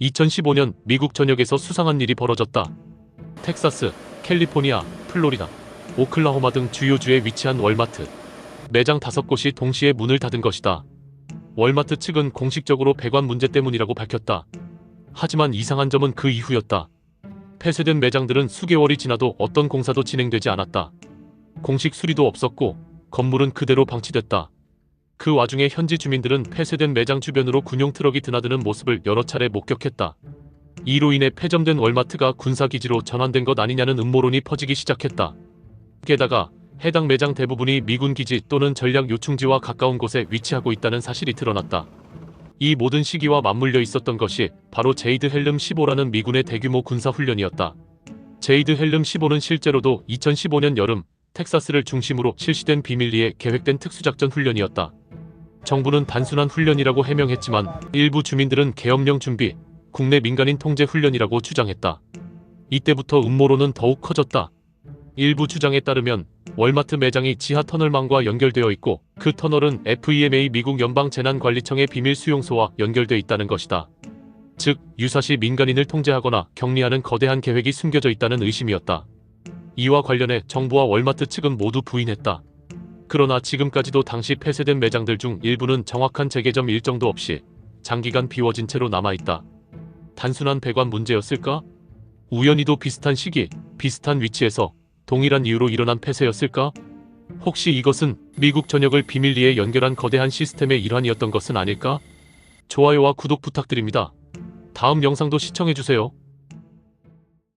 2015년 미국 전역에서 수상한 일이 벌어졌다. 텍사스, 캘리포니아, 플로리다, 오클라호마 등 주요주에 위치한 월마트. 매장 다섯 곳이 동시에 문을 닫은 것이다. 월마트 측은 공식적으로 배관 문제 때문이라고 밝혔다. 하지만 이상한 점은 그 이후였다. 폐쇄된 매장들은 수개월이 지나도 어떤 공사도 진행되지 않았다. 공식 수리도 없었고 건물은 그대로 방치됐다. 그 와중에 현지 주민들은 폐쇄된 매장 주변으로 군용 트럭이 드나드는 모습을 여러 차례 목격했다. 이로 인해 폐점된 월마트가 군사기지로 전환된 것 아니냐는 음모론이 퍼지기 시작했다. 게다가 해당 매장 대부분이 미군 기지 또는 전략 요충지와 가까운 곳에 위치하고 있다는 사실이 드러났다. 이 모든 시기와 맞물려 있었던 것이 바로 제이드 헬름 15라는 미군의 대규모 군사 훈련이었다. 제이드 헬름 15는 실제로도 2015년 여름 텍사스를 중심으로 실시된 비밀리에 계획된 특수작전 훈련이었다. 정부는 단순한 훈련이라고 해명했지만 일부 주민들은 계엄령 준비, 국내 민간인 통제 훈련이라고 주장했다. 이때부터 음모론은 더욱 커졌다. 일부 주장에 따르면 월마트 매장이 지하 터널망과 연결되어 있고 그 터널은 FEMA 미국 연방재난관리청의 비밀 수용소와 연결돼 있다는 것이다. 즉 유사시 민간인을 통제하거나 격리하는 거대한 계획이 숨겨져 있다는 의심이었다. 이와 관련해 정부와 월마트 측은 모두 부인했다. 그러나 지금까지도 당시 폐쇄된 매장들 중 일부는 정확한 재개점 일정도 없이 장기간 비워진 채로 남아있다. 단순한 배관 문제였을까? 우연히도 비슷한 시기, 비슷한 위치에서 동일한 이유로 일어난 폐쇄였을까? 혹시 이것은 미국 전역을 비밀리에 연결한 거대한 시스템의 일환이었던 것은 아닐까? 좋아요와 구독 부탁드립니다. 다음 영상도 시청해주세요.